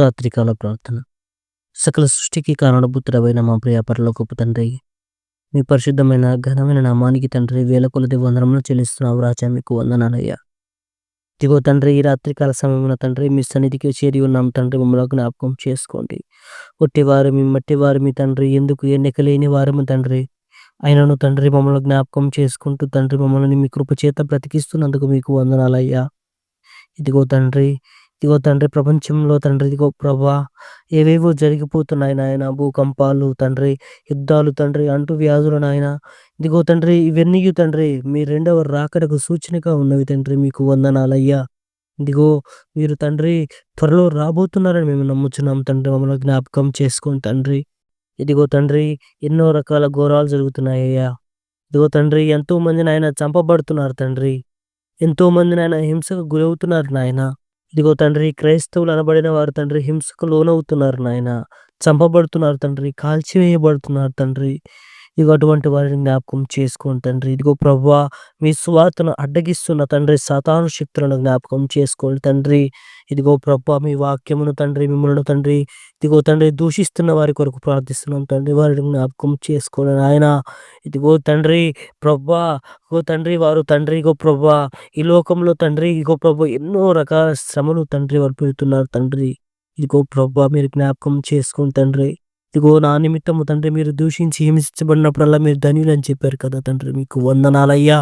రాత్రికాల ప్రార్థన. సకల సృష్టికి కారణభూతుడమైన మా ప్రియ పరలోకపు తండ్రి మీ పరిశుద్ధమైన ఘనమైన నామానికి తండ్రి వేల కొలది వందనములు చెల్లిస్తున్నావు రాజా మీకు వందనాలయ్యా. ఇదిగో తండ్రి ఈ రాత్రికాల సమయమున తండ్రి మీ సన్నిధికి చేరి ఉన్నాం తండ్రి మమ్మల్ని జ్ఞాపకం చేసుకోండి. ఒట్టివారు మీ మట్టివారు మీ తండ్రి ఎందుకు ఎన్నిక లేని వారము తండ్రి. అయినను తండ్రి మమ్మల్ని జ్ఞాపకం చేసుకుంటూ తండ్రి మమ్మల్ని మీ కృప చేత బ్రతికిస్తున్నందుకు మీకు వందనాలయ్యా. ఇదిగో తండ్రి ఇదిగో తండ్రి ప్రపంచంలో తండ్రి ఇదిగో ప్రభా ఏవేవో జరిగిపోతున్నాయి నాయన భూకంపాలు తండ్రి యుద్ధాలు తండ్రి అంటు వ్యాధులు నాయన. ఇదిగో తండ్రి ఇవన్నీ తండ్రి మీ రెండవ రాకడకు సూచనగా ఉన్నవి తండ్రి మీకు వందనాలయ్యా. ఇదిగో మీరు తండ్రి త్వరలో రాబోతున్నారని మేము నమ్ముచున్నాం తండ్రి మమ్మల్ని జ్ఞాపకం చేసుకోండి తండ్రి. ఇదిగో తండ్రి ఎన్నో రకాల ఘోరాలు జరుగుతున్నాయ్యా ఇదిగో తండ్రి ఎంతో మంది నాయన చంపబడుతున్నారు తండ్రి. ఎంతో మంది నాయన హింసకు గురవుతున్నారు నాయన. ఇదిగో తండ్రి క్రైస్తవులు అనబడిన వారు తండ్రి హింసకు లోనవుతున్నారు నాయన. చంపబడుతున్నారు తండ్రి కాల్చివేయబడుతున్నారు తండ్రి. ఇదిగో అటువంటి వారిని జ్ఞాపకం చేసుకోండి తండ్రి. ఇదిగో ప్రభా మీ స్వార్థను అడ్డగిస్తున్న తండ్రి సతాను శక్తులను జ్ఞాపకం చేసుకోండి తండ్రి. ఇదిగో ప్రభా మీ వాక్యమును తండ్రి మిమ్మల్ని తండ్రి. ఇదిగో తండ్రి దూషిస్తున్న వారి కొరకు ప్రార్థిస్తున్నాం తండ్రి. వారిని జ్ఞాపకం చేసుకోండి ఆయన ఇదిగో తండ్రి ప్రభా ఇగో తండ్రి వారు తండ్రి ఇగో ప్రభా. ఈ లోకంలో తండ్రి ఇగో ప్రభా ఎన్నో రకాల శ్రమలు తండ్రి వారు పెడుతున్నారు తండ్రి. ఇదిగో ప్రభు మీరు జ్ఞాపకం చేసుకోండి తండ్రి ఇదిగో నా నిమిత్తము తండ్రి మీరు దూషించి హింసించబడినప్పుడల్లా మీరు ధన్యులు అని చెప్పారు కదా తండ్రి మీకు వందనాలయ్యా.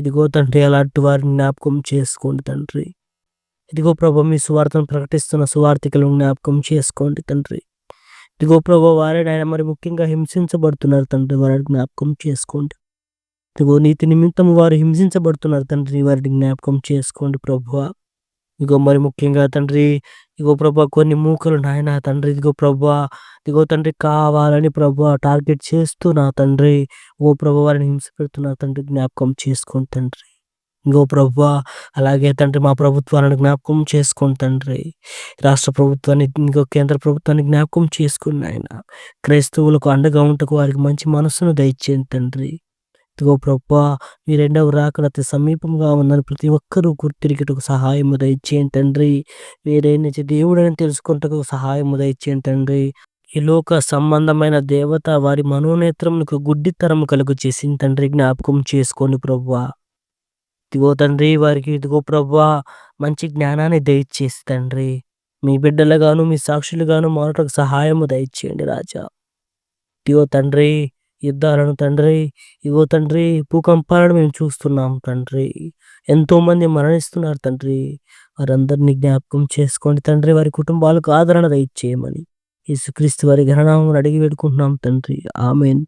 ఇదిగో తండ్రి అలాంటి వారిని జ్ఞాపకం చేసుకోండి తండ్రి. ఇదిగో ప్రభు మీ సువార్తను ప్రకటిస్తున్న సువార్థికులను జ్ఞాపకం చేసుకోండి తండ్రి. ఇదిగో ప్రభు వారే ఆయన మరి ముఖ్యంగా హింసించబడుతున్నారు తండ్రి వారిని జ్ఞాపకం చేసుకోండి. ఇదిగో నీతి నిమిత్తం వారు హింసించబడుతున్నారు తండ్రి వారిని జ్ఞాపకం చేసుకోండి ప్రభువా ఇగో మరి ముఖ్యంగా తండ్రి ఇగో ప్రభా కొన్ని మూకలు నాయన తండ్రి. ఇదిగో ప్రభా ఇదిగో తండ్రి కావాలని ప్రభా టార్గెట్ చేస్తూ నా తండ్రి. ఓ ప్రభా వారిని హింస పెడుతున్నారు తండ్రి జ్ఞాపకం చేసుకోండి తండ్రి. ఇంకో ప్రభా అలాగే తండ్రి మా ప్రభుత్వాలను జ్ఞాపకం చేసుకోండి తండ్రి. రాష్ట్ర ప్రభుత్వాన్ని ఇంకో కేంద్ర ప్రభుత్వాన్ని జ్ఞాపకం చేసుకుని ఆయన క్రైస్తవులకు అండగా ఉంటకు వారికి మంచి మనస్సును దయచేయండి తండ్రి. ఇదిగో ప్రభా. మీ రెండవ రాకడ అతి సమీపంగా ఉందని ప్రతి ఒక్కరూ గుర్తిరిగటకు సహాయము దయచేయండి తండ్రి. వేరైన దేవుడని తెలుసుకుంటకు సహాయము దయచేయండి తండ్రి. ఈ లోక సంబంధమైన దేవత వారి మనోనేత్రములకు గుడ్డితరం కలుగు చేసింది తండ్రి. జ్ఞాపకం చేసుకోండి ప్రభువా ఇదిగో తండ్రి వారికి ఇదిగో ప్రభా. మంచి జ్ఞానాన్ని దయచేసి తండ్రి. మీ బిడ్డలుగాను మీ సాక్షులుగాను మారటకు సహాయము దయచేయండి రాజా. ఇదిగో తండ్రి యుద్ధాలను తండ్రి ఇగో తండ్రి భూకంపాలను మేము చూస్తున్నాం తండ్రి. ఎంతో మంది మరణిస్తున్నారు తండ్రి. వారందరినీ జ్ఞాపకం చేసుకోండి తండ్రి. వారి కుటుంబాలకు ఆదరణ దయచేయమని. యేసుక్రీస్తు వారి ఘననామం అడిగి పెట్టుకుంటున్నాం తండ్రి. ఆమెన్.